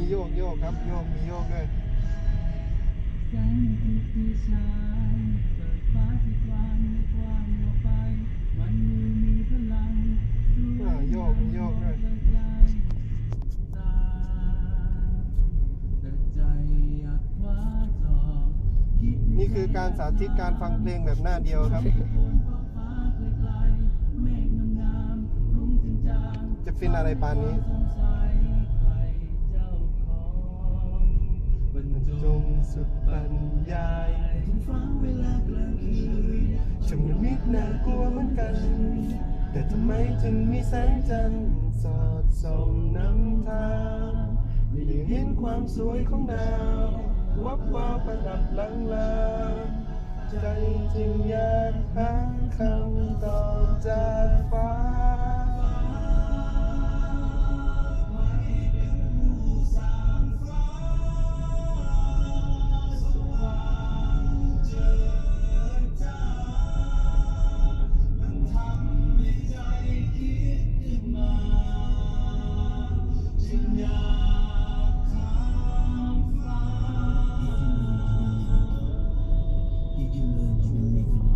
มีโยกโยกครับ โยกมีโยกด้วยแสงอาทิตย์ที่ฉายเปิดฟ้าที่กว้างและกว้างออกไป มันดูมีพลังสู้อ่าโยกมีโยกด้วย ไกลๆตาแต่ใจอยากคว้าจอคิดในนี่คือการสาธิตการฟังเพลงแบบหน้าเดียวครับบนท้องฟ้าไกลๆเมฆงามๆรุ้งจางๆ จะฟินอะไรปานนี้ จงสุดบรรยายทุ่งฟ้าเวลากลางคืนช่างมันมิดน่ากลัวเหมือนกัน แต่ทำไมถึงมีแสงจันทร์สอดส่องนำทางได้เห็นความสวยของดาว วับวาวประดับลังลาใจจึงอยากหาคำตอบจาก You do